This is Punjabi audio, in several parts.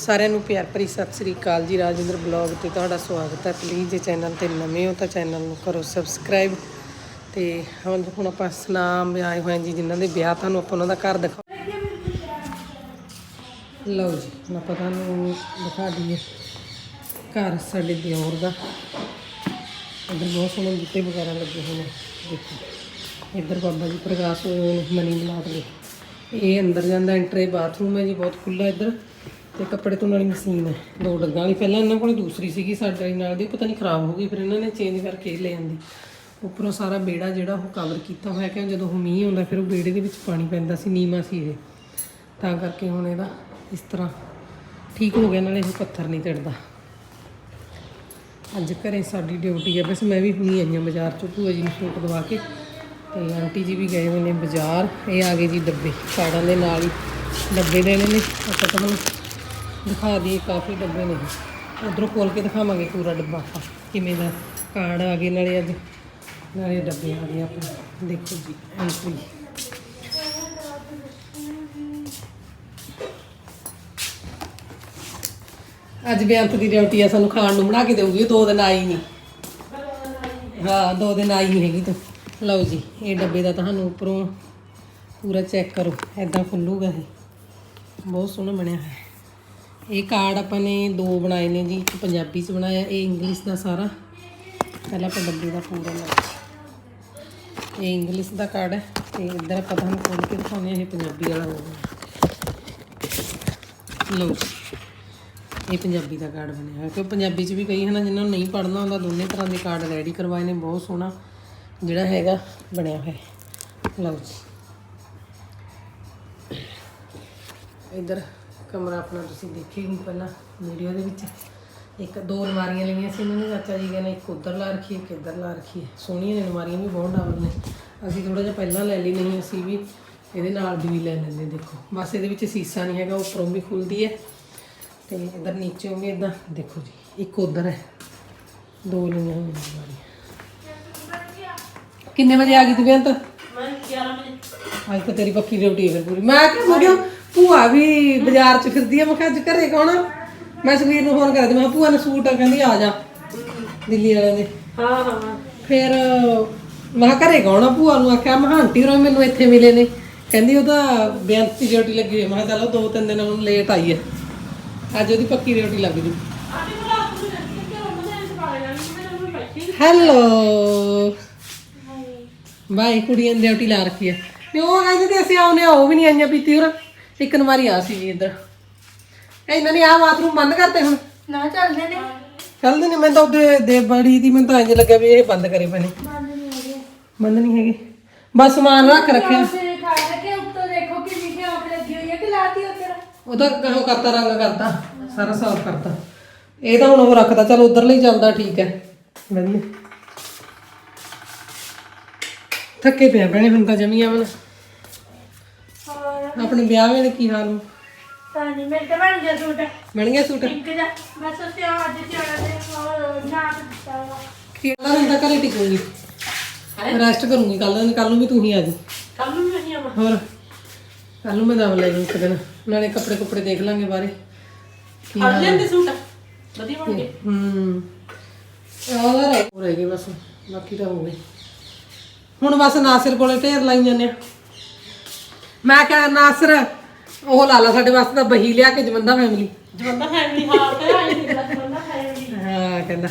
ਸਾਰਿਆਂ ਨੂੰ ਪਿਆਰ ਭਰੀ ਸਤਿ ਸ੍ਰੀ ਅਕਾਲ ਜੀ, ਰਾਜਿੰਦਰ ਬਲੌਗ ਤੇ ਤੁਹਾਡਾ ਸਵਾਗਤ ਹੈ। ਪਲੀਜ਼ ਜੇ ਚੈਨਲ ਤੇ ਨਵੇਂ ਹੋ ਤਾਂ ਚੈਨਲ ਨੂੰ ਕਰੋ ਸਬਸਕ੍ਰਾਈਬ ਤੇ ਹੁਣ ਹੁਣ ਆਪਾਂ ਸਨਾਮ ਆਏ ਹੋਏ ਹਾਂ ਜੀ, ਜਿਨ੍ਹਾਂ ਦੇ ਵਿਆਹ ਤੁਹਾਨੂੰ ਆਪਾਂ ਉਹਨਾਂ ਦਾ ਘਰ ਦਿਖਾ ਲਓ ਜੀ, ਹੁਣ ਆਪਾਂ ਤੁਹਾਨੂੰ ਦਿਖਾ ਦਈਏ ਘਰ ਸਾਡੇ ਦਿਓਰ ਦਾ। ਇੱਧਰ ਬਹੁਤ ਸੋਹਣੇ ਬੂਟੇ ਵਗੈਰਾ ਲੱਗੇ ਹੋਏ ਨੇ, ਦੇਖੋ। ਇੱਧਰ ਬਾਬਾ ਜੀ ਪ੍ਰਕਾਸ਼ ਹੋਏ ਹੋਏ ਨੇ, ਮਨੀ ਬਲਾਕ ਦੇ ਇਹ ਅੰਦਰ ਜਾਂਦਾ ਐਂਟਰੇ ਬਾਥਰੂਮ ਹੈ ਜੀ, ਬਹੁਤ ਖੁੱਲਾ ਇੱਧਰ। ਤੇ ਕੱਪੜੇ ਧੋਣ ਵਾਲੀ ਮਸ਼ੀਨ ਹੈ। ਦੋ ਡੱਗਾਂ ਵਾਲੀ ਪਹਿਲਾਂ ਇਹਨਾਂ ਕੋਲ ਦੂਸਰੀ ਸੀਗੀ, ਸਾਡੇ ਨਾਲ ਦੀ ਪਤਾ ਨਹੀਂ ਖਰਾਬ ਹੋ ਗਈ, ਫਿਰ ਇਹਨਾਂ ਨੇ ਚੇਂਜ ਕਰਕੇ ਲੈ ਆਂਦੀ। ਉੱਪਰੋਂ ਸਾਰਾ ਬੇੜਾ ਜਿਹੜਾ ਉਹ ਕਵਰ ਕੀਤਾ ਹੋਇਆ ਕਿ ਜਦੋਂ ਉਹ ਮੀਂਹ ਆਉਂਦਾ, ਫਿਰ ਉਹ ਬੇੜੇ ਦੇ ਵਿੱਚ ਪਾਣੀ ਪੈਂਦਾ ਸੀ, ਨੀਮਾ ਸੀ ਇਹ। ਤਾਂ ਕਰਕੇ ਹੁਣ ਇਹਦਾ ਇਸ ਤਰ੍ਹਾਂ ਠੀਕ ਹੋ ਗਿਆ, ਨਾਲੇ ਇਹ ਪੱਥਰ ਨਹੀਂ ਚੜਦਾ। ਅੱਜ ਘਰੇ ਸਾਡੀ ਡਿਊਟੀ ਹੈ, ਬਸ ਮੈਂ ਵੀ ਹੁਣੀ ਆਈ ਹਾਂ ਬਾਜ਼ਾਰ ਚੋਂ, ਭੂਆ ਜੀ ਨੂੰ ਸੂਟ ਦਵਾ ਕੇ। ਤੇ ਆਂਟੀ ਜੀ ਵੀ ਗਏ ਹੋਏ ਨੇ ਬਾਜ਼ਾਰ, ਇਹ ਆ ਗਏ ਜੀ ਡੱਬੇ ਸਾੜਾਂ ਦੇ ਨਾਲ ਹੀ। ਡੱਬੇ ਦੇਣੇ ਨੇ ਆਪਾਂ ਤੁਹਾਨੂੰ ਦਿਖਾ ਦਈਏ, ਕਾਫੀ ਡੱਬੇ ਨੇ ਉਧਰੋਂ ਖੋਲ ਕੇ ਦਿਖਾਵਾਂਗੇ ਪੂਰਾ ਡੱਬਾ ਆਪਾਂ, ਕਿਵੇਂ ਦਾ ਕਾਰਡ ਆ ਗਏ ਨਾਲੇ ਅੱਜ। ਨਾਲੇ ਡੱਬੇ ਆ ਗਏ ਆਪਾਂ ਦੇਖੋ ਜੀ ਐਂਟਰੀ ਅੱਜ ਬੇਅੰਤ ਦੀ ਡਿਊਟੀ ਆ, ਸਾਨੂੰ ਖਾਣ ਨੂੰ ਬਣਾ ਕੇ ਦੇਊਗੀ ਦੋ ਦਿਨ ਆਈ ਨਹੀਂ। ਹਾਂ, ਦੋ ਦਿਨ ਆਈ ਨਹੀਂ ਹੈਗੀ ਤੂੰ। ਲਓ ਜੀ, ਇਹ ਡੱਬੇ ਦਾ ਤੁਹਾਨੂੰ ਉੱਪਰੋਂ ਪੂਰਾ ਚੈੱਕ ਕਰੋ ਐਦਾਂ ਖੁੱਲੂਗਾ ਇਹ। ਬਹੁਤ ਸੋਹਣਾ ਬਣਿਆ ਹੈ ਇਹ ਕਾਰਡ ਆਪਾਂ ਨੇ ਦੋ ਬਣਾਏ ਨੇ ਜੀ, ਇੱਕ ਪੰਜਾਬੀ ਚ ਬਣਾਇਆ, ਇਹ ਇੰਗਲਿਸ਼ ਦਾ ਸਾਰਾ। ਪਹਿਲਾਂ ਆਪਾਂ ਡੱਬੇ ਦਾ ਪੂਰਾ ਲਾ ਇਹ ਇੰਗਲਿਸ਼ ਦਾ ਕਾਰਡ ਹੈ ਤੇ ਇੱਧਰ ਆਪਾਂ ਤੁਹਾਨੂੰ ਖੋਲ ਕੇ ਦਿਖਾਉਂਦੇ ਹਾਂ, ਇਹ ਪੰਜਾਬੀ ਵਾਲਾ ਹੋਊਗਾ ਲਓ ਜੀ, ਇਹ ਪੰਜਾਬੀ ਦਾ ਕਾਰਡ ਬਣਿਆ ਹੋਇਆ। ਕਿਉਂ ਪੰਜਾਬੀ 'ਚ ਵੀ ਕਈ ਹਨਾ ਜਿਨ੍ਹਾਂ ਨੂੰ ਨਹੀਂ ਪੜ੍ਹਨਾ ਹੁੰਦਾ, ਦੋਨੇ ਤਰ੍ਹਾਂ ਦੇ ਕਾਰਡ ਰੈਡੀ ਕਰਵਾਏ ਨੇ, ਬਹੁਤ ਸੋਹਣਾ ਜਿਹੜਾ ਹੈਗਾ ਬਣਿਆ ਹੋਇਆ ਲਓ ਜੀ। ਇੱਧਰ ਕਮਰਾ ਆਪਣਾ ਤੁਸੀਂ ਦੇਖਿਆ ਹੀ ਪਹਿਲਾਂ ਵੀਡੀਓ ਦੇ ਵਿੱਚ। ਇੱਕ ਦੋ ਅਲਮਾਰੀਆਂ ਲਈਆਂ ਸੀ ਇਹਨਾਂ ਨੇ ਚਾਚਾ ਜੀ ਕਹਿੰਦੇ ਇੱਕ ਉੱਧਰ ਲਾ ਰੱਖੀ ਇੱਕ ਇੱਧਰ ਲਾ ਰੱਖੀ ਸੋਹਣੀਆਂ ਨੇ ਅਲਮਾਰੀਆਂ ਵੀ ਬਹੁਤ ਡਬਲ ਨੇ। ਅਸੀਂ ਥੋੜਾ ਜਿਹਾ ਪਹਿਲਾਂ ਲੈ ਲਈ ਨਹੀਂ ਅਸੀਂ ਵੀ ਇਹਦੇ ਨਾਲ ਦੀ ਵੀ ਲੈ ਲੈਂਦੇ ਦੇਖੋ। ਬਸ ਇਹਦੇ ਵਿੱਚ ਸੀਸਾ ਨਹੀਂ ਹੈਗਾ ਉੱਪਰੋਂ ਵੀ ਖੁੱਲਦੀ ਹੈ। ਤੇ ਇਧਰ ਨੀਚੇ ਵੀ ਇਦਾਂ ਦੇਖੋ ਜੀ ਇੱਕ ਉਧਰ ਹੈ। ਦੋ ਲਈਆਂ ਹੋਈਆਂ ਅਲਮਾਰੀਆਂ। ਕਿੰਨੇ ਵਜੇ ਆ ਗਈ ਤੂੰ? ਬੇਅੰਤ ਮੈਂ 11 ਵਜੇ। ਅੱਜ ਤਾਂ ਤੇਰੀ ਪੱਕੀ ਡਿਊਟੀ ਹੈ ਫਿਰ ਪੂਰੀ। ਮੈਂ ਕਿ ਮੁੜਿਓ ਭੂਆ ਵੀ ਬਾਜ਼ਾਰ 'ਚ ਫਿਰਦੀ ਆ ਮੈਂ ਕਿਹਾ ਅੱਜ ਘਰੇ ਕੌਣ ਆ? ਮੈਂ ਸੁਵੀਰ ਨੂੰ ਫੋਨ ਕਰਿਆ ਤੇ ਮੈਂ ਕਿਹਾ ਭੂਆ ਨੇ ਸੂਟ ਆ ਕਹਿੰਦੀ ਆ ਜਾ। ਦਿੱਲੀ ਵਾਲਿਆਂ ਦੇ ਹਾਂ ਹਾਂ। ਫਿਰ ਮੈਂ ਕਿਹਾ ਘਰੇ ਕੌਣ ਆ ਭੂਆ ਨੂੰ? ਆਖਿਆ ਮੈਂ ਕਿਹਾ ਆਂਟੀ ਹੋਰਾਂ ਮੈਨੂੰ ਇੱਥੇ ਮਿਲੇ ਨੇ। ਕਹਿੰਦੀ ਉਹ ਤਾਂ ਬੇਅੰਤ ਦੀ ਡਿਊਟੀ ਲੱਗੀ ਹੋਈ ਹੈ। ਮੈਂ ਕਿਹਾ ਚਲੋ ਦੋ ਤਿੰਨ ਦਿਨ ਹੁਣ ਲੇਟ ਆਈ ਹੈ ਅੱਜ ਉਹਦੀ ਪੱਕੀ ਡਿਊਟੀ ਲੱਗ ਜੂ। ਹੈਲੋ ਬਾਈ ਕੁੜੀਆਂ ਦੀ ਡਿਊਟੀ ਲਾ ਰੱਖੀ ਹੈ ਤੇ ਉਹ ਕਹਿੰਦੇ ਤੇ ਅਸੀਂ ਆਉਨੇ ਆ ਉਹ ਵੀ ਨਹੀਂ ਆਈਆਂ ਪੀਤੀ ਹੋਰ। ਇੱਕ ਨਵਾਰੀ ਆ ਸੀ ਜੀ ਇੱਧਰ। ਇਹ ਇਹਨਾਂ ਨੇ ਆ ਬਾਥਰੂਮ ਬੰਦ ਕਰਤੇ ਹੁਣ? ਨਾ ਚੱਲਦੇ ਨੇ। ਚੱਲਦੇ ਨੇ? ਮੈਂ ਤਾਂ ਉਹਦੇ ਦੇ ਬੜੀ ਦੀ ਮੈਨੂੰ ਤਾਂ ਇੰਜ ਲੱਗਿਆ ਵੀ ਇਹ ਬੰਦ ਕਰੇ ਪਏ ਨੇ ਬੰਦ ਨਹੀਂ ਹੈਗੇ। ਬਸ ਸਮਾਨ ਰੱਖ ਰੱਖਿਆ। ਫਿਰ ਖਾ ਉੱਤੋਂ ਦੇਖੋ ਕਿ ਲਿਖਿਆ ਆਪ ਲੱਗੀ ਹੋਈ ਹੈ ਕਿ ਲਾਤੀ ਤੇਰਾ ਉਹਦਾ ਕਹੋ ਕਰਤਾ ਰੰਗ ਕਰਤਾ ਸਾਰਾ ਸਾਫ਼ ਕਰਤਾ। ਇਹ ਤਾਂ ਹੁਣ ਉਹ ਰੱਖਦਾ ਚਲ ਉਧਰ ਲਈ ਚੱਲਦਾ ਠੀਕ ਹੈ। ਵਧੀਆ ਥੱਕੇ ਪਿਆ ਭੈਣੇ ਹੁਣ ਤਾਂ ਜਮੀਆਂ ਮਨ ਹੋਰ ਆਪਣੇ ਵਿਆਹ ਵੇਲੇ ਕੀ ਹਾਲ ਹੋ? ਤਾਂ ਨਹੀਂ ਮੇਰੇ ਤਾਂ ਬਣ ਗਿਆ ਸੂਟ। ਬਣ ਗਿਆ ਸੂਟ? ਪਿੰਕ ਦਾ ਮੈਂ ਸੋਚਿਆ ਅੱਜ ਸਿਆਣਾ ਦੇ ਹੋਰ ਨਾ ਦਿੱਤਾ ਵਾ ਕਿਹੜਾ ਹੁੰਦਾ ਘਰੇ ਟਿਕੂਗੀ। ਰੈਸਟ ਕਰੂੰਗੀ। ਕੱਲ ਕੱਲ ਨੂੰ ਵੀ ਤੂੰ ਹੀ ਆ ਜੀ। ਕੱਲ ਨੂੰ ਨਹੀਂ ਆਵਾਂ। ਹੋਰ? ਕੱਲ ਨੂੰ ਮੈਂ ਦਮ ਲੈ ਇੱਕ ਦਿਨ। ਨਾਲੇ ਕੱਪੜੇ ਕੁੱਪੜੇ ਦੇਖ ਲਾਂਗੇ ਬਾਰੇ ਕੀ ਅੱਜ ਲੈਂਦੇ ਸੂਟ? ਵਧੀਆ ਬਣ ਗਏ। ਹੂੰ। ਉਹਦਾ ਰਹਿ ਹੋ ਰਹਿ ਗਏ ਬਸ। ਬਾਕੀ ਤਾਂ ਹੋ ਗਏ। ਹੁਣ ਬਸ ਨਾਸਿਰ ਕੋਲੇ ਢੇਰ ਲਾਈ ਜਾਂਦੇ ਆ। ਮੈਂ ਕਿਹਾ ਨਾਸਿਰ ਉਹ ਲਾ ਲਾ ਸਾਡੇ ਵਾਸਤੇ ਤਾਂ ਬਹੀ ਲਿਆ ਕੇ ਜਵੰਦਾ ਫੈਮਿਲੀ ਜਵੰਦਾ ਫੈਮਿਲੀ ਹਾਲ ਤੇ ਆਈ ਨਹੀਂ ਜਵੰਦਾ ਫੈਮਿਲੀ ਹਾਂ ਕਹਿੰਦਾ।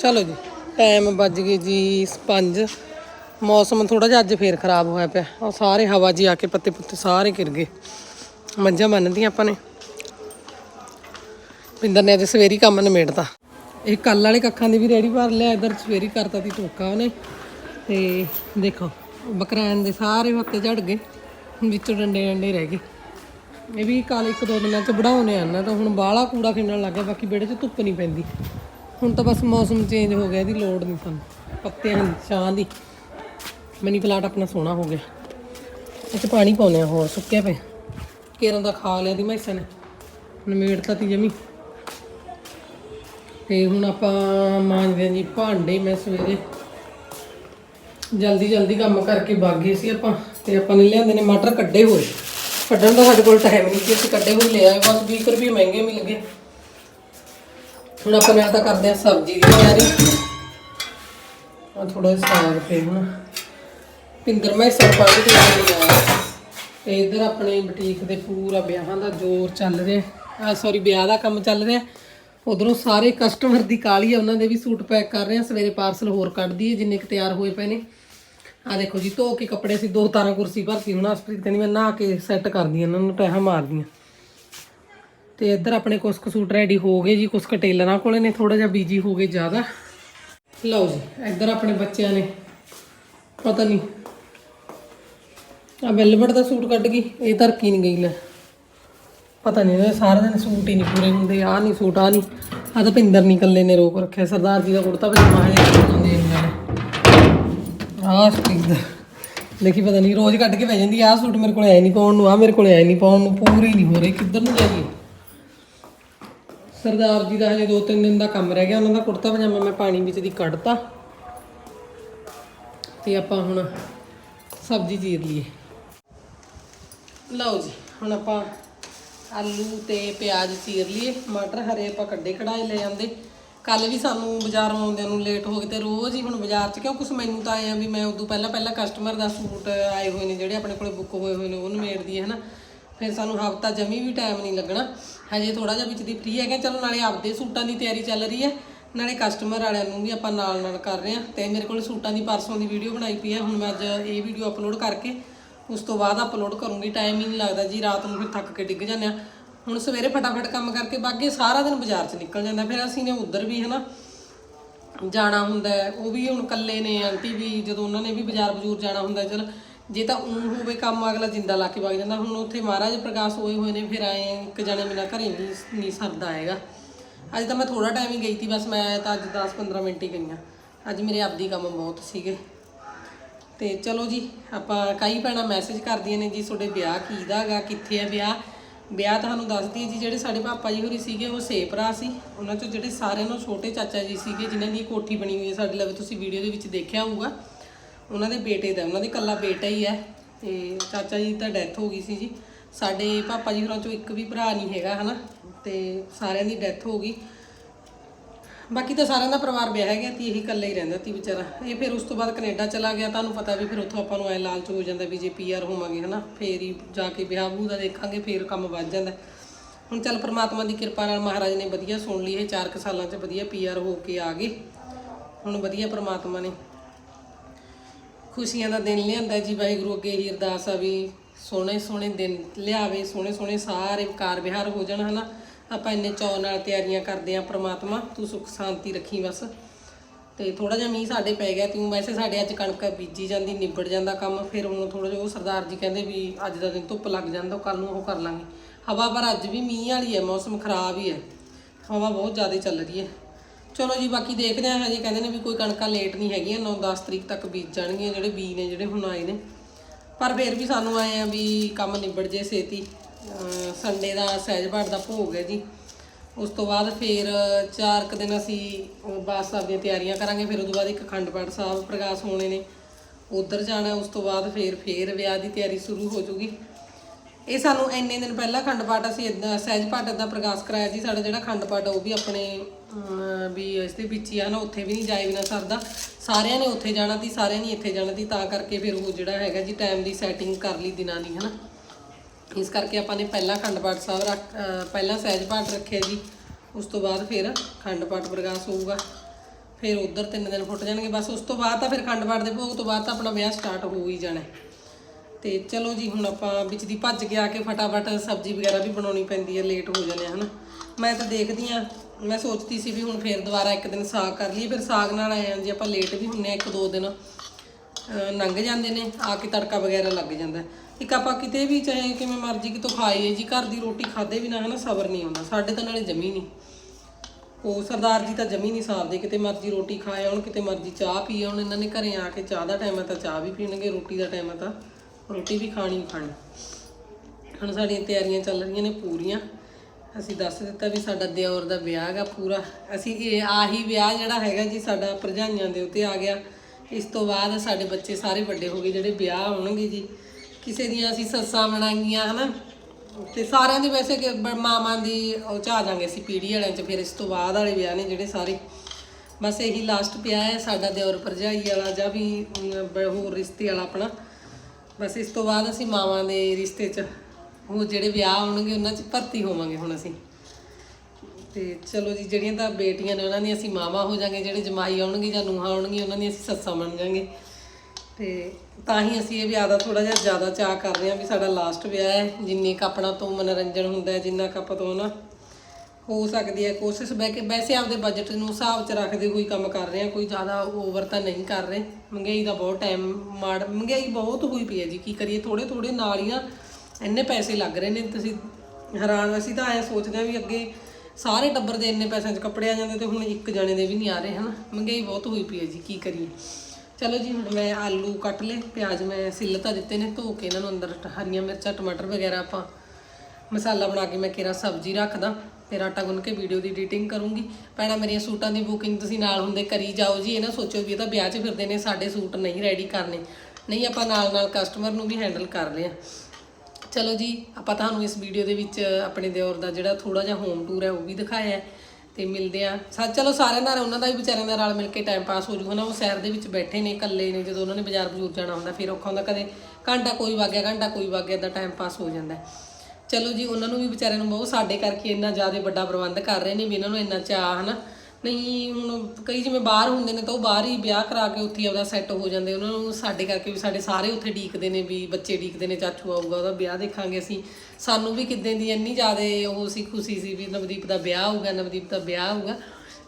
ਚਲੋ ਜੀ ਟਾਈਮ ਵੱਜ ਗਏ ਜੀ 5 ਮੌਸਮ ਥੋੜਾ ਜਿਹਾ ਅੱਜ ਫੇਰ ਖਰਾਬ ਹੋਇਆ ਪਿਆ। ਉਹ ਸਾਰੇ ਹਵਾ ਜੀ ਆ ਕੇ ਪੱਤੇ ਪੁੱਤੇ ਸਾਰੇ ਗਿਰ ਗਏ। ਮੱਝਾਂ ਬੰਨਦੀਆਂ ਆਪਾਂ ਨੇ। ਪਿੰਦਰ ਨੇ ਅੱਜ ਸਵੇਰੀ ਕੰਮ ਨਿਮੇੜਤਾ। ਇਹ ਕੱਲ ਵਾਲੇ ਕੱਖਾਂ ਦੀ ਵੀ ਰੈਡੀ ਭਰ ਲਿਆ ਇਧਰ ਸਵੇਰੀ ਕਰਤਾ ਤੀ ਟੋਕਾ ਉਹਨੇ। ਤੇ ਦੇਖੋ ਬਕਰਾਨ ਦੇ ਸਾਰੇ ਪੱਤੇ ਝੜ ਗਏ, ਵਿੱਚੋਂ ਡੰਡੇ ਡੰਡੇ ਰਹਿ ਗਏ। ਇਹ ਵੀ ਕੱਲ ਇੱਕ ਦੋ ਦਿਨਾਂ ਚ ਵਢਾਉਣੇ ਆ ਨਾ ਤਾਂ, ਹੁਣ ਬਾਹਲਾ ਕੂੜਾ ਖਿੰਡਣ ਲੱਗ ਗਿਆ, ਬਾਕੀ ਵਿਹੜੇ 'ਚ ਧੁੱਪ ਨਹੀਂ ਪੈਂਦੀ। ਹੁਣ ਤਾਂ ਬਸ ਮੌਸਮ ਚੇਂਜ ਹੋ ਗਿਆ, ਇਹਦੀ ਲੋੜ ਨਹੀਂ ਸਾਨੂੰ, ਪੱਤਿਆਂ ਦੀ, ਛਾਂ ਦੀ। ਮਨੀ ਪਲਾਟ ਆਪਣਾ ਸੋਹਣਾ ਹੋ ਗਿਆ। ਇਹ 'ਚ ਪਾਣੀ ਪਾਉਂਦੇ ਆ ਹੋਰ, ਸੁੱਕਿਆ ਪਿਆ। ਕੇਰਾਂ ਦਾ ਖਾ ਲਿਆ ਦੀ ਮੈਸਾਂ ਨੇ ਨਮੇੜਤਾ ਤੀ ਜਮੀ। ਤੇ ਹੁਣ ਆਪਾਂ ਮਾਂਜਦੇ ਹਾਂ ਜੀ ਭਾਂਡੇ ਮੈਂ ਸਵੇਰੇ। ਜਲਦੀ ਜਲਦੀ ਕੰਮ ਕਰਕੇ ਵਗ ਗਏ ਸੀ ਆਪਾਂ ਤੇ ਆਪਾਂ ਨੇ ਲਿਆਂਦੇ ਨੇ, ਮਟਰ ਕੱਢੇ ਹੋਏ। ਕੱਢਣ ਦਾ ਸਾਡੇ ਕੋਲ ਟਾਈਮ ਨਹੀਂ ਸੀ, ਅਸੀਂ ਕੱਢੇ ਹੋਏ, ਲੈ ਆਏ, ਬਸ 20 ਰੁਪਏ ਮਹਿੰਗੇ ਮਿਲ ਗਏ ਹੁਣ ਆਪਾਂ ਨਾਲ ਤਾਂ ਕਰਦੇ ਆ ਸਬਜ਼ੀ ਦੀ ਤਿਆਰੀ। ਆ ਥੋੜਾ ਜਿਹਾ ਸਾਗ ਤੇ ਹੁਣ। ਪਿੰਦਰ ਮੈਂ ਸਰ ਪਾਣੀ ਤੇ ਲਾਇਆ ਤੇ ਇਧਰ ਆਪਣੇ ਬੁਟੀਕ ਦੇ ਪੂਰਾ ਵਿਆਹਾਂ ਦਾ ਜ਼ੋਰ ਚੱਲ ਰਿਹਾ। ਆ ਸੌਰੀ ਵਿਆਹ ਦਾ ਕੰਮ ਚੱਲ ਰਿਹਾ। ਉਧਰੋਂ ਸਾਰੇ ਕਸਟਮਰ ਦੀ ਕਾਲੀ ਆ, ਉਹਨਾਂ ਦੇ ਵੀ ਸੂਟ ਪੈਕ ਕਰ ਰਹੇ ਆ ਸਵੇਰੇ ਪਾਰਸਲ ਹੋਰ ਕੱਢ ਦਈਏ, ਜਿੰਨੇ ਕੁ ਤਿਆਰ ਹੋਏ ਪਏ ਨੇ। ਆ ਦੇਖੋ ਜੀ, ਧੋ ਕੇ ਕੱਪੜੇ ਸੀ, ਦੋ ਤਾਰਾਂ ਕੁਰਸੀ ਭਰਤੀ ਹੁਣ ਅਸਪ੍ਰੀਤ ਕਹਿੰਦੀ ਮੈਂ ਨਹਾ ਕੇ ਸੈੱਟ ਕਰਦੀ ਇਹਨਾਂ ਨੂੰ ਟੈਹਾਂ ਮਾਰਦੀਆਂ ਤੇ ਇੱਧਰ ਆਪਣੇ ਕੁਛ ਕੁ ਸੂਟ ਰੈਡੀ ਹੋ ਗਏ ਜੀ, ਕੁਛ ਕੁ ਟੇਲਰਾਂ ਕੋਲੇ ਨੇ ਥੋੜਾ ਜਿਹਾ ਬੀਜੀ ਹੋ ਗਏ ਜ਼ਿਆਦਾ। ਲਓ ਜੀ, ਇੱਧਰ ਆਪਣੇ ਬੱਚਿਆਂ ਨੇ, ਪਤਾ ਨਹੀਂ। ਆ ਵੈਲਵਟ ਦਾ ਸੂਟ ਕੱਢ ਗਈ, ਇਹ ਧਰਕੀ ਨਹੀਂ ਗਈ ਲੈ। ਪਤਾ ਨਹੀਂ, ਇਹ ਸਾਰਾ ਦਿਨ ਸੂਟ ਹੀ ਨਹੀਂ ਪੂਰੇ ਹੁੰਦੇ ਆ ਨਹੀਂ ਸੂਟ ਆ ਨਹੀਂ। ਆ ਤਾਂ ਪਿੰਦਰ ਨਹੀਂ ਕੱਲੇ ਨੇ ਰੋਕ ਰੱਖਿਆ, ਸਰਦਾਰ ਜੀ ਦਾ ਕੁੜਤਾ ਪਜਾਮਾ ਹੈ। ਆਹ ਸਪਿੰਦਰ ਦੇਖੀ ਪਤਾ ਨਹੀਂ ਰੋਜ਼ ਕੱਢ ਕੇ ਪੈ ਜਾਂਦੀ, ਆਹ ਸੂਟ ਮੇਰੇ ਕੋਲ ਆਇਆ ਨਹੀਂ ਪਾਉਣ ਨੂੰ, ਆਹ ਮੇਰੇ ਕੋਲ ਆਇਆ ਨਹੀਂ ਪਾਉਣ ਨੂੰ, ਪੂਰੀ ਨਹੀਂ ਹੋ ਰਹੀ, ਕਿੱਧਰ ਨੂੰ ਜਾਈਏ? ਸਰਦਾਰ ਜੀ ਦਾ ਹਜੇ ਦੋ ਤਿੰਨ ਦਿਨ ਦਾ ਕੰਮ ਰਹਿ ਗਿਆ, ਉਹਨਾਂ ਦਾ ਕੁੜਤਾ ਪਜਾਮਾ ਮੈਂ ਪਾਣੀ ਵਿੱਚ ਦੀ ਕੱਢਤਾ। ਤੇ ਆਪਾਂ ਹੁਣ ਸਬਜ਼ੀ ਚੀਰ ਲਈਏ। ਲਓ ਜੀ, ਹੁਣ ਆਪਾਂ ਆਲੂ ਤੇ ਪਿਆਜ਼ ਚੀਰ ਲਈਏ, ਮਟਰ ਹਰੇ ਆਪਾਂ ਕੱਢੇ ਕਢਾਏ ਲੈ ਜਾਂਦੇ ਕੱਲ ਵੀ ਸਾਨੂੰ ਬਾਜ਼ਾਰ ਆਉਂਦਿਆਂ ਨੂੰ ਲੇਟ ਹੋ ਗਏ ਤੇ ਰੋਜ਼ ਹੀ ਹੁਣ ਬਾਜ਼ਾਰ 'ਚ, ਕਿਉਂ ਕੁਛ ਮੈਨੂੰ ਤਾਂ ਆਏ ਆ ਵੀ ਮੈਂ ਉਦੋਂ ਪਹਿਲਾਂ ਪਹਿਲਾਂ ਕਸਟਮਰ ਦਾ ਸੂਟ ਆਏ ਹੋਏ ਨੇ ਜਿਹੜੇ ਆਪਣੇ ਕੋਲੇ ਬੁੱਕ ਹੋਏ ਹੋਏ ਨੇ, ਉਹ ਮੇੜਦੀ ਹੈ ਹਨਾ। ਫਿਰ ਸਾਨੂੰ ਹਫਤਾ ਜਮੀ ਵੀ ਟਾਈਮ ਨਹੀਂ ਲੱਗਣਾ। ਹਜੇ ਥੋੜਾ ਜਿਹਾ ਵਿੱਚ ਦੀ ਫ੍ਰੀ ਹੈਗਾ ਚਲੋ ਨਾਲੇ ਆਪਦੇ ਸੂਟਾਂ ਦੀ ਤਿਆਰੀ ਚੱਲ ਰਹੀ ਹੈ। ਨਾਲੇ ਕਸਟਮਰ ਵਾਲਿਆਂ ਨੂੰ ਵੀ ਆਪਾਂ ਨਾਲ ਨਾਲ ਕਰ ਰਹੇ ਹਾਂ। ਤੇ ਮੇਰੇ ਕੋਲ ਸੂਟਾਂ ਦੀ ਪਰਸੋਂ ਦੀ ਵੀਡੀਓ ਬਣਾਈ ਪਈ ਹੈ। ਹੁਣ ਮੈਂ ਅੱਜ ਇਹ ਵੀਡੀਓ ਅਪਲੋਡ ਕਰਕੇ ਉਸ ਤੋਂ ਬਾਅਦ ਅਪਲੋਡ ਕਰੂੰਗੀ ਟਾਈਮ ਹੀ ਨਹੀਂ ਲੱਗਦਾ ਜੀ। ਰਾਤ ਨੂੰ ਫਿਰ ਥੱਕ ਕੇ ਡਿੱਗ ਜਾਂਦੇ ਆ ਹੁਣ ਸਵੇਰੇ ਫਟਾਫਟ ਕੰਮ ਕਰਕੇ ਬਾਗੇ ਸਾਰਾ ਦਿਨ ਬਾਜ਼ਾਰ 'ਚ ਨਿਕਲ ਜਾਂਦਾ, ਫਿਰ ਅਸੀਂ ਨੇ ਉਧਰ ਵੀ ਹਨਾ ਜਾਣਾ ਹੁੰਦਾ ਉਹ ਵੀ ਹੁਣ ਇਕੱਲੇ ਨੇ, ਆਂਟੀ ਵੀ, ਜਦੋਂ ਉਹਨਾਂ ਨੇ ਵੀ ਬਾਜ਼ਾਰ ਬਜ਼ੂਰ ਜਾਣਾ ਹੁੰਦਾ, ਚਲ ਜੇ ਤਾਂ ਉਂ ਹੋਵੇ ਕੰਮ ਅਗਲਾ ਜਿੰਦਾ ਲਾ ਕੇ ਵਗ ਜਾਂਦਾ, ਹੁਣ ਉੱਥੇ ਮਹਾਰਾਜ ਪ੍ਰਕਾਸ਼ ਹੋਏ ਹੋਏ ਨੇ, ਫਿਰ ਆਏ ਇੱਕ ਜਣੇ ਬਿਨਾ ਘਰੇ ਨਹੀਂ ਨਹੀਂ ਸਰਦਾ ਹੈਗਾ। ਅੱਜ ਤਾਂ ਮੈਂ ਥੋੜਾ ਟਾਈਮ ਹੀ ਗਈ ਸੀ ਬਸ ਮੈਂ ਤਾਂ ਅੱਜ 10-15 ਮਿੰਟ ਹੀ ਗਈਆਂ ਅੱਜ ਮੇਰੇ ਆਪਦੀ ਕੰਮ ਬਹੁਤ ਸੀਗੇ। ਤੇ ਚਲੋ ਜੀ, ਆਪਾਂ ਕਈ ਭੈਣਾਂ ਮੈਸੇਜ ਕਰਦੀਆਂ ਨੇ ਜੀ, ਤੁਹਾਡੇ ਵਿਆਹ ਕੀਦਾ ਹੈਗਾ ਕਿੱਥੇ ਆ ਵਿਆਹ? ਵਿਆਹ ਤੁਹਾਨੂੰ ਦੱਸਦੀ ਜੀ, ਜਿਹੜੇ ਸਾਡੇ ਪਾਪਾ ਜੀ ਹੋਰੀ ਸੀਗੇ, ਉਹ ਸੇ ਭਰਾ ਸੀ। ਉਹਨਾਂ ਚੋਂ ਜਿਹੜੇ ਸਾਰਿਆਂ ਨੂੰ ਛੋਟੇ ਚਾਚਾ ਜੀ ਸੀਗੇ, ਜਿਨ੍ਹਾਂ ਦੀ ਕੋਠੀ ਬਣੀ ਹੋਈ ਹੈ ਸਾਡੇ ਲਵੇ ਤੁਸੀਂ ਵੀਡੀਓ ਦੇ ਵਿੱਚ ਦੇਖਿਆ ਹੋਊਗਾ। ਉਹਨਾਂ ਦੇ ਬੇਟੇ ਦਾ, ਉਹਨਾਂ ਦੇ ਇਕੱਲਾ ਬੇਟਾ ਹੀ ਹੈ ਤੇ ਚਾਚਾ ਜੀ ਤਾਂ ਡੈਥ ਹੋ ਗਈ ਸੀ ਜੀ। ਸਾਡੇ ਪਾਪਾ ਜੀ ਹੋਰਾਂ ਚੋਂ ਇੱਕ ਵੀ ਭਰਾ ਨਹੀਂ ਹੈਗਾ, ਹਨਾ? ਤੇ ਸਾਰਿਆਂ ਦੀ ਡੈਥ ਹੋ ਗਈ। ਬਾਕੀ ਤਾਂ ਸਾਰਿਆਂ ਦਾ ਪਰਿਵਾਰ ਵਿਆਹ ਗਿਆ ਤੀ ਇਹੀ ਇਕੱਲਾ ਹੀ ਰਹਿੰਦਾ ਤੀ ਵਿਚਾਰਾ। ਇਹ ਫਿਰ ਉਸ ਤੋਂ ਬਾਅਦ ਕੈਨੇਡਾ ਚਲਾ ਗਿਆ, ਤੁਹਾਨੂੰ ਪਤਾ ਵੀ ਫਿਰ ਉੱਥੋਂ ਆਪਾਂ ਨੂੰ ਐ ਲਾਲਚ ਹੋ ਜਾਂਦਾ ਵੀ ਜੇ ਪੀਆਰ ਹੋਵਾਂਗੇ, ਹਨਾ, ਫੇਰ ਹੀ ਜਾ ਕੇ ਵਿਆਹ ਵੂ ਦਾ ਦੇਖਾਂਗੇ, ਫੇਰ ਕੰਮ ਵੱਧ ਜਾਂਦਾ। ਹੁਣ ਚੱਲ ਪ੍ਰਮਾਤਮਾ ਦੀ ਕਿਰਪਾ ਨਾਲ ਮਹਾਰਾਜ ਨੇ ਵਧੀਆ ਸੁਣ ਲਈ, ਇਹ 4 ਕੁ ਸਾਲਾਂ 'ਚ ਵਧੀਆ ਪੀਆਰ ਹੋ ਕੇ ਆ ਗਏ। ਹੁਣ ਵਧੀਆ ਪ੍ਰਮਾਤਮਾ ਨੇ ਖੁਸ਼ੀਆਂ ਦਾ ਦਿਨ ਲਿਆਂਦਾ ਜੀ, ਵਾਹਿਗੁਰੂ ਅੱਗੇ ਹੀ ਅਰਦਾਸ ਆ ਵੀ ਸੋਹਣੇ ਸੋਹਣੇ ਦਿਨ ਲਿਆਵੇ ਸੋਹਣੇ ਸੋਹਣੇ ਸਾਰੇ ਕਾਰ ਵਿਹਾਰ ਹੋ ਜਾਣ, ਹਨਾ। ਆਪਾਂ ਇੰਨੇ ਚਾਅ ਨਾਲ ਤਿਆਰੀਆਂ ਕਰਦੇ ਆ ਪ੍ਰਮਾਤਮਾ ਤੂੰ ਸੁੱਖ ਸ਼ਾਂਤੀ ਰੱਖੀ ਬਸ। ਤੇ ਥੋੜਾ ਜਿਹਾ ਮੀਂਹ ਸਾਡੇ ਪੈ ਗਿਆ ਤੂੰ ਵੈਸੇ ਸਾਡੇ ਅੱਜ ਕਣਕ ਬੀਜੀ ਜਾਂਦੀ, ਨਿਬੜ ਜਾਂਦਾ ਕੰਮ। ਫਿਰ ਹੁਣ ਥੋੜਾ ਜਿਹਾ ਉਹ ਸਰਦਾਰ ਜੀ ਕਹਿੰਦੇ ਵੀ ਅੱਜ ਦਾ ਦਿਨ ਧੁੱਪ ਲੱਗ ਜਾਂਦਾ ਕੱਲ ਨੂੰ ਉਹ ਕਰ ਲਾਂਗੇ। ਹਵਾ ਪਰ ਅੱਜ ਵੀ ਮੀਂਹ ਵਾਲੀ ਹੈ, ਮੌਸਮ ਖਰਾਬ ਹੀ ਹੈ। ਹਵਾ ਬਹੁਤ ਜ਼ਿਆਦਾ ਚੱਲ ਰਹੀ ਹੈ। ਚਲੋ ਜੀ, ਬਾਕੀ ਦੇਖਦੇ ਆ ਹਜੇ ਕਹਿੰਦੇ ਨੇ ਵੀ ਕੋਈ ਕਣਕਾਂ ਲੇਟ ਨਹੀਂ ਹੈਗੀਆਂ 9-10 ਤਰੀਕ ਤੱਕ ਬੀਜ ਜਾਣਗੀਆਂ, ਜਿਹੜੇ ਬੀ ਨੇ, ਜਿਹੜੇ ਹੁਣ ਆਏ ਨੇ। ਪਰ ਫਿਰ ਵੀ ਸਾਨੂੰ ਆਏ ਆ ਵੀ ਕੰਮ ਨਿਬੜ ਜੇ, ਛੇਤੀ। ਸੰਡੇ ਦਾ ਸਹਿਜ ਪਾਠ ਦਾ ਭੋਗ ਹੈ ਜੀ। ਉਸ ਤੋਂ ਬਾਅਦ ਫਿਰ ਚਾਰ ਕੁ ਦਿਨ ਅਸੀਂ ਉਹ ਬਾਸ ਸਾਹਿਬ ਦੀਆਂ ਤਿਆਰੀਆਂ ਕਰਾਂਗੇ, ਫਿਰ ਉਦੋਂ ਬਾਅਦ ਇੱਕ ਅਖੰਡ ਪਾਠ ਸਾਹਿਬ ਪ੍ਰਕਾਸ਼ ਹੋਣੇ ਨੇ। ਉਧਰ ਜਾਣਾ, ਉਸ ਤੋਂ ਬਾਅਦ ਫਿਰ ਫਿਰ ਵਿਆਹ ਦੀ ਤਿਆਰੀ ਸ਼ੁਰੂ ਹੋ ਜੂਗੀ। ਇਹ ਸਾਨੂੰ ਇੰਨੇ ਦਿਨ ਪਹਿਲਾਂ ਖੰਡ ਪਾਠ ਅਸੀਂ ਇਦਾਂ ਸਹਿਜ ਪਾਠ ਦਾ ਪ੍ਰਕਾਸ਼ ਕਰਾਇਆ ਜੀ। ਸਾਡਾ ਜਿਹੜਾ ਖੰਡ ਪਾਠ ਉਹ ਵੀ ਆਪਣੇ ਵੀ ਇਸ ਦੇ ਵਿੱਚ ਹੀ ਆ ਨਾ, ਉੱਥੇ ਵੀ ਨਹੀਂ ਜਾਏ ਬਿਨਾ ਸਰਦਾ। ਸਾਰਿਆਂ ਨੇ ਉੱਥੇ ਜਾਣਾ ਤੀ ਸਾਰਿਆਂ ਨੇ ਇੱਥੇ ਜਾਣਾ ਤੀ ਤਾਂ ਕਰਕੇ ਫਿਰ ਉਹ ਜਿਹੜਾ ਹੈਗਾ ਜੀ ਟਾਈਮ ਦੀ ਸੈਟਿੰਗ ਕਰ ਲਈ ਦਿਨਾਂ ਦੀ, ਹਨਾ। ਇਸ ਕਰਕੇ ਆਪਾਂ ਨੇ ਪਹਿਲਾਂ ਖੰਡ ਪਾਠ ਸਾਹਿਬ ਰੱਖ ਪਹਿਲਾਂ ਸਹਿਜ ਪਾਠ ਰੱਖਿਆ ਜੀ। ਉਸ ਤੋਂ ਬਾਅਦ ਫਿਰ ਖੰਡ ਪਾਠ ਪ੍ਰਕਾਸ਼ ਹੋਊਗਾ। ਫਿਰ ਉਧਰ ਤਿੰਨ ਦਿਨ ਫੁੱਟ ਜਾਣਗੇ। ਬਸ ਉਸ ਤੋਂ ਬਾਅਦ ਤਾਂ ਫਿਰ ਖੰਡ ਪਾਠ ਦੇ ਭੋਗ ਤੋਂ ਬਾਅਦ ਤਾਂ ਆਪਣਾ ਵਿਆਹ ਸਟਾਰਟ ਹੋ ਹੀ ਜਾਣਾ। ਹੈ। ਤੇ ਚਲੋ ਜੀ, ਹੁਣ ਆਪਾਂ ਵਿੱਚ ਦੀ ਭੱਜ ਕੇ ਆ ਕੇ ਫਟਾਫਟ ਸਬਜ਼ੀ ਵਗੈਰਾ ਵੀ ਬਣਾਉਣੀ ਪੈਂਦੀ ਹੈ। ਲੇਟ ਹੋ ਜਾਂਦੇ ਆ, ਹਨਾ। ਮੈਂ ਤਾਂ ਦੇਖਦੀ ਆ ਮੈਂ ਸੋਚਦੀ ਸੀ ਵੀ ਹੁਣ ਫੇਰ ਦੁਬਾਰਾ ਇੱਕ ਦਿਨ ਸਾਗ ਕਰ ਲਈਏ। ਫਿਰ ਸਾਗ ਨਾਲ ਆਏ ਆ ਜੀ, ਆਪਾਂ ਲੇਟ ਵੀ ਹੁੰਨੇ ਆ, ਇੱਕ ਦੋ ਦਿਨ ਲੰਘ ਜਾਂਦੇ ਨੇ। ਆ ਕੇ ਤੜਕਾ ਵਗੈਰਾ ਲੱਗ ਜਾਂਦਾ। ਇੱਕ ਆਪਾਂ ਕਿਤੇ ਵੀ ਚਾਹੇ ਕਿਵੇਂ ਮਰਜ਼ੀ ਕਿਤੋਂ ਖਾਈਏ ਜੀ, ਘਰ ਦੀ ਰੋਟੀ ਖਾਦੇ ਬਿਨਾ ਹਨਾ ਸਬਰ ਨਹੀਂ ਆਉਂਦਾ, ਸਾਡੇ ਤਾਂ ਨਾਲੇ ਜਮੀ ਨਹੀਂ। ਉਹ ਸਰਦਾਰ ਜੀ ਤਾਂ ਜਮੀ ਨਹੀਂ ਸਾਰਦੇ ਕਿਤੇ ਮਰਜ਼ੀ ਰੋਟੀ ਖਾਏ ਆਉਣ ਕਿਤੇ ਮਰਜ਼ੀ ਚਾਹ ਪੀ ਆਉਣ ਇਹਨਾਂ ਨੇ ਘਰੇ ਆ ਕੇ ਚਾਹ ਦਾ ਟਾਈਮ ਹੈ ਤਾਂ ਚਾਹ ਵੀ ਪੀਣਗੇ, ਰੋਟੀ ਦਾ ਟਾਈਮ ਹੈ ਤਾਂ ਰੋਟੀ ਵੀ ਖਾਣੀ ਖਾਣੀ। ਹੁਣ ਸਾਡੀਆਂ ਤਿਆਰੀਆਂ ਚੱਲ ਰਹੀਆਂ ਨੇ ਪੂਰੀਆਂ। ਅਸੀਂ ਦੱਸ ਦਿੱਤਾ ਵੀ ਸਾਡਾ ਦਿਓਰ ਦਾ ਵਿਆਹ ਗਾ ਪੂਰਾ। ਅਸੀਂ ਇਹ ਆਹੀ ਵਿਆਹ ਜਿਹੜਾ ਹੈਗਾ ਜੀ ਸਾਡਾ ਭਰਜਾਈਆਂ ਦੇ ਉੱਤੇ ਆ ਗਿਆ। ਇਸ ਤੋਂ ਬਾਅਦ ਸਾਡੇ ਬੱਚੇ ਸਾਰੇ ਵੱਡੇ ਹੋ ਗਏ, ਜਿਹੜੇ ਵਿਆਹ ਹੋਣਗੇ ਜੀ। ਕਿਸੇ ਦੀਆਂ ਅਸੀਂ ਸੱਸਾਂ ਬਣਾਈਆਂ ਹਨਾ? ਤੇ ਸਾਰਿਆਂ ਦੀ ਵੈਸੇ ਕਿ ਬ- ਮਾਵਾਂ ਦੀ ਉਹ ਚ ਆ ਜਾਾਂਗੇ ਅਸੀਂ ਪੀੜੀ ਵਾਲਿਆਂ ਚ ਫਿਰ ਇਸ ਤੋਂ ਬਾਅਦ ਵਾਲੇ ਵਿਆਹ ਨੇ ਜਿਹੜੇ ਸਾਰੇ। ਬਸ ਇਹੀ ਲਾਸਟ ਪਿਆ ਹੈ ਸਾਡਾ ਦਿਓਰ ਭਰਜਾਈ ਵਾਲਾ ਜਾਂ ਵੀ ਅਮ, ਬ- ਹੋਰ ਰਿਸ਼ਤੇ ਵਾਲਾ ਆਪਣਾ। ਬਸ ਇਸ ਤੋਂ ਬਾਅਦ ਅਸੀਂ ਮਾਵਾਂ ਦੇ ਰਿਸ਼ਤੇ 'ਚ ਉਹ ਜਿਹੜੇ ਵਿਆਹ ਆਉਣਗੇ ਉਹਨਾਂ 'ਚ ਭਰਤੀ ਹੋਵਾਂਗੇ ਹੁਣ ਅਸੀਂ। ਤੇ ਚਲੋ ਜੀ ਜਿਹੜੀਆਂ ਤਾਂ ਬੇਟੀਆਂ ਨੇ ਉਹਨਾਂ ਦੀਆਂ ਅਸੀਂ ਮਾਵਾਂ ਹੋ ਜਾਾਂਗੇ ਜਿਹੜੇ ਜਮਾਈ ਆਉਣਗੇ ਜਾਂ ਨੂੰਹਾਂ ਆਉਣਗੀਆਂ ਉਹਨਾਂ ਦੀਆਂ ਅਸੀਂ ਸੱਸਾਂ ਬਣ ਜਾਾਂਗੇ। ਤੇ ਤਾਂ ਹੀ ਅਸੀਂ ਇਹ ਵਿਆਹ ਦਾ ਥੋੜਾ ਜਿਹਾ ਜ਼ਿਆਦਾ ਚਾਅ ਕਰ ਰਹੇ ਹਾਂ ਵੀ ਸਾਡਾ ਲਾਸਟ ਵਿਆਹ ਹੈ, ਜਿੰਨੇ ਕ ਆਪਣਾ ਤੋਂ ਮਨੋਰੰਜਨ ਹੁੰਦਾ ਹੈ, ਜਿੰਨਾ ਕ ਆਪਾਂ ਤੋਂ ਨਾ ਹੋ ਸਕਦੀ ਹੈ ਕੋਸ਼ਿਸ਼। ਬੈ ਕੇ ਵੈਸੇ ਆਪਦੇ ਬਜਟ ਨੂੰ ਹਿਸਾਬ 'ਚ ਰੱਖਦੇ ਹੋਈ ਕੰਮ ਕਰ ਰਹੇ ਹਾਂ, ਕੋਈ ਜ਼ਿਆਦਾ ਓਵਰ ਤਾਂ ਨਹੀਂ ਕਰ ਰਹੇ। ਮਹਿੰਗਾਈ ਦਾ ਬਹੁਤ ਟਾਈਮ ਮਾੜ ਮਹਿੰਗਾਈ ਬਹੁਤ ਹੋਈ ਪਈ ਹੈ ਜੀ, ਕੀ ਕਰੀਏ? ਥੋੜੇ ਥੋੜੇ ਨਾਲ ਹੀ ਨਾ ਇੰਨੇ ਪੈਸੇ ਲੱਗ ਰਹੇ ਨੇ, ਤੁਸੀਂ ਹੈਰਾਨ ਅਸੀਂ ਤਾਂ ਐ ਸੋਚਦੇ ਹਾਂ ਵੀ ਅੱਗੇ ਸਾਰੇ ਟੱਬਰ ਦੇ ਇੰਨੇ ਪੈਸਿਆਂ 'ਚ ਕੱਪੜੇ ਆ ਜਾਂਦੇ ਤੇ ਹੁਣ ਇੱਕ ਜਣੇ ਦੇ ਵੀ ਨਹੀਂ ਆ ਰਹੇ, ਹਨਾ? ਮਹਿੰਗਾਈ ਬਹੁਤ ਹੋਈ ਪਈ ਹੈ ਜੀ, ਕੀ ਕਰੀਏ? ਚਲੋ ਜੀ, ਹੁਣ ਮੈਂ ਆਲੂ ਕੱਟ ਲਏ, ਪਿਆਜ਼ ਮੈਂ ਸਿੱਲ ਤਾਂ ਦਿੱਤੇ ਨੇ, ਧੋ ਕੇ ਇਹਨਾਂ ਨੂੰ ਅੰਦਰ ਹਰੀਆਂ ਮਿਰਚਾਂ, ਟਮਾਟਰ ਵਗੈਰਾ ਆਪਾਂ ਮਸਾਲਾ ਬਣਾ ਕੇ ਮੈਂ ਕਿਰਾ ਸਬਜ਼ੀ ਰੱਖਦਾ, ਫਿਰ ਆਟਾ ਗੁੰਨ ਕੇ ਵੀਡੀਓ ਦੀ ਐਡੀਟਿੰਗ ਕਰੂੰਗੀ। ਭੈਣਾਂ, ਮੇਰੀਆਂ ਸੂਟਾਂ ਦੀ ਬੁਕਿੰਗ ਤੁਸੀਂ ਨਾਲ ਹੁੰਦੇ ਕਰੀ ਜਾਓ ਜੀ, ਇਹ ਨਾ ਸੋਚੋ ਵੀ ਇਹ ਤਾਂ ਵਿਆਹ 'ਚ ਫਿਰਦੇ ਨੇ, ਸਾਡੇ ਸੂਟ ਨਹੀਂ ਰੈਡੀ ਕਰਨੇ। ਨਹੀਂ, ਆਪਾਂ ਨਾਲ ਨਾਲ ਕਸਟਮਰ ਨੂੰ ਵੀ ਹੈਂਡਲ ਕਰ ਰਹੇ ਆ। ਚਲੋ ਜੀ, ਆਪਾਂ ਤੁਹਾਨੂੰ ਇਸ ਵੀਡੀਓ ਦੇ ਵਿੱਚ ਆਪਣੇ ਦਿਓਰ ਦਾ ਜਿਹੜਾ ਥੋੜਾ ਜਿਹਾ ਹੋਮ ਟੂਰ ਹੈ, ਉਹ ਵੀ ਦਿਖਾਇਆ ਹੈ। ਤੇ ਮਿਲਦੇ ਆ। ਸਾ ਚਲੋ ਸਾਰਿਆਂ ਨਾਲ, ਉਹਨਾਂ ਦਾ ਵੀ ਵਿਚਾਰਿਆਂ ਦਾ ਰਲ ਮਿਲ ਕੇ ਟਾਈਮ ਪਾਸ ਹੋ ਜੂਗਾ ਨਾ। ਉਹ ਸ਼ਹਿਰ ਦੇ ਵਿੱਚ ਬੈਠੇ ਨੇ, ਇਕੱਲੇ ਨੇ। ਜਦੋਂ ਉਹਨਾਂ ਨੇ ਬਾਜ਼ਾਰ ਬਜ਼ੂਰ ਜਾਣਾ ਹੁੰਦਾ, ਫਿਰ ਔਖਾ ਹੁੰਦਾ। ਕਦੇ ਘੰਟਾ ਕੋਈ ਵਾਗਿਆ ਘੰਟਾ ਕੋਈ ਵਾਗਿਆ ਦਾ ਟਾਈਮ ਪਾਸ ਹੋ ਜਾਂਦਾ ਚਲੋ ਜੀ, ਉਹਨਾਂ ਨੂੰ ਵੀ ਵਿਚਾਰਿਆਂ ਨੂੰ ਬਹੁਤ ਸਾਡੇ ਕਰਕੇ ਇੰਨਾ ਜ਼ਿਆਦਾ ਵੱਡਾ ਪ੍ਰਬੰਧ ਕਰ ਰਹੇ ਨੇ ਵੀ ਇਹਨਾਂ ਨੂੰ ਇੰਨਾ ਚਾਹ ਹਨਾ। ਨਹੀਂ, ਹੁਣ ਕਈ ਜਿਵੇਂ ਬਾਹਰ ਹੁੰਦੇ ਨੇ ਤਾਂ ਉਹ ਬਾਹਰ ਹੀ ਵਿਆਹ ਕਰਾ ਕੇ ਉੱਥੇ ਹੀ ਆਪਦਾ ਸੈੱਟ ਹੋ ਜਾਂਦੇ ਉਹਨਾਂ ਨੂੰ ਸਾਡੇ ਕਰਕੇ ਵੀ ਸਾਡੇ ਸਾਰੇ ਉੱਥੇ ਡੀਕਦੇ ਨੇ ਵੀ ਬੱਚੇ ਡੀਕਦੇ ਨੇ, ਚਾਚੂ ਆਊਗਾ, ਉਹਦਾ ਵਿਆਹ ਦੇਖਾਂਗੇ ਅਸੀਂ। ਸਾਨੂੰ ਵੀ ਕਿਦਾਂ ਦੀ ਇੰਨੀ ਜ਼ਿਆਦਾ ਉਹ ਸੀ, ਖੁਸ਼ੀ ਸੀ ਵੀ ਨਵਦੀਪ ਦਾ ਵਿਆਹ ਹੋਊਗਾ, ਨਵਦੀਪ ਦਾ ਵਿਆਹ ਹੋਊਗਾ।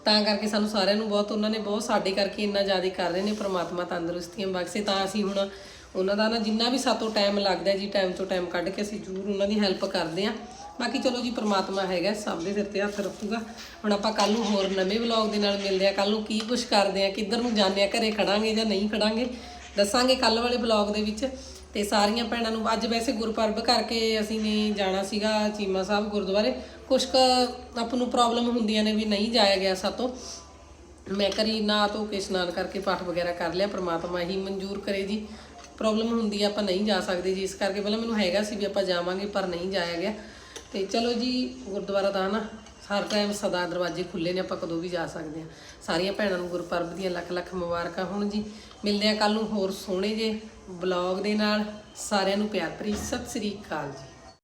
ਤਾਂ ਕਰਕੇ ਸਾਨੂੰ ਸਾਰਿਆਂ ਨੂੰ ਬਹੁਤ, ਉਹਨਾਂ ਨੇ ਬਹੁਤ ਸਾਡੇ ਕਰਕੇ ਇੰਨਾ ਜ਼ਿਆਦਾ ਕਰ ਰਹੇ ਨੇ, ਪ੍ਰਮਾਤਮਾ ਤੰਦਰੁਸਤੀਆਂ ਬਖਸ਼ੇ। ਤਾਂ ਅਸੀਂ ਹੁਣ ਉਹਨਾਂ ਦਾ ਨਾ ਜਿੰਨਾ ਵੀ ਸਾਤੋਂ ਟਾਈਮ ਲੱਗਦਾ ਜੀ ਟਾਈਮ ਤੋਂ ਟਾਈਮ ਕੱਢ ਕੇ ਅਸੀਂ ਜ਼ਰੂਰ ਉਹਨਾਂ ਦੀ ਹੈਲਪ ਕਰਦੇ ਆਂ ਬਾਕੀ ਚਲੋ ਜੀ, ਪ੍ਰਮਾਤਮਾ ਹੈਗਾ, ਸਭ ਦੇ ਸਿਰ ਤੇ ਹੱਥ ਰੱਖੂਗਾ। ਹੁਣ ਆਪਾਂ ਕੱਲ ਨੂੰ ਹੋਰ ਨਵੇਂ ਵਲੌਗ ਦੇ ਨਾਲ ਮਿਲਦੇ ਆ ਕੱਲ ਨੂੰ ਕੀ ਕੁਝ ਕਰਦੇ ਆ ਕਿੱਧਰ ਨੂੰ ਜਾਂਦੇ ਆ ਘਰੇ ਖੜਾਂਗੇ ਜਾਂ ਨਹੀਂ ਖੜਾਂਗੇ, ਦੱਸਾਂਗੇ ਕੱਲ ਵਾਲੇ ਵਲੌਗ ਦੇ ਵਿੱਚ। ਤੇ ਸਾਰੀਆਂ ਭੈਣਾਂ ਨੂੰ ਅੱਜ ਵੈਸੇ ਗੁਰਪੁਰਬ ਕਰਕੇ ਅਸੀਂ ਨੇ ਜਾਣਾ ਸੀਗਾ ਚੀਮਾ ਸਾਹਿਬ ਗੁਰਦੁਆਰੇ। ਕੁਛ ਕੁ ਆਪ ਨੂੰ ਪ੍ਰੋਬਲਮ ਹੁੰਦੀਆਂ ਨੇ ਵੀ ਨਹੀਂ ਜਾਇਆ ਗਿਆ ਸਾਤੋਂ। ਮੈਂ ਕਰੀ ਨਾ ਧੋ ਕੇ ਇਸ਼ਨਾਨ ਕਰਕੇ ਪਾਠ ਵਗੈਰਾ ਕਰ ਲਿਆ, ਪ੍ਰਮਾਤਮਾ ਹੀ ਮਨਜ਼ੂਰ ਕਰੇ ਜੀ। ਪ੍ਰੋਬਲਮ ਹੁੰਦੀ ਆ, ਆਪਾਂ ਨਹੀਂ ਜਾ ਸਕਦੇ ਜੀ। ਇਸ ਕਰਕੇ ਪਹਿਲਾਂ ਮੈਨੂੰ ਹੈਗਾ ਸੀ ਵੀ ਆਪਾਂ ਜਾਵਾਂਗੇ, ਪਰ ਨਹੀਂ ਜਾਇਆ ਗਿਆ। ਤੇ ਚਲੋ ਜੀ, ਗੁਰਦੁਆਰਾ ਦਾ ਨਾ, ਹਰ ਟਾਈਮ ਸਦਾ ਦਰਵਾਜ਼ੇ ਖੁੱਲੇ ਨੇ, ਆਪਾਂ ਕਦੋਂ ਵੀ ਜਾ ਸਕਦੇ ਹਾਂ। ਸਾਰੀਆਂ ਭੈਣਾਂ ਨੂੰ ਗੁਰਪੁਰਬ ਦੀਆਂ ਲੱਖ ਲੱਖ ਮੁਬਾਰਕਾਂ ਹੋਣ ਜੀ। ਮਿਲਦੇ ਆ ਕੱਲ ਨੂੰ ਹੋਰ ਸੋਹਣੇ ਜੇ ਬਲੌਗ ਦੇ ਨਾਲ। ਸਾਰਿਆਂ ਨੂੰ ਪਿਆਰ ਭਰੀ ਸਤਿ ਸ੍ਰੀ ਅਕਾਲ ਜੀ।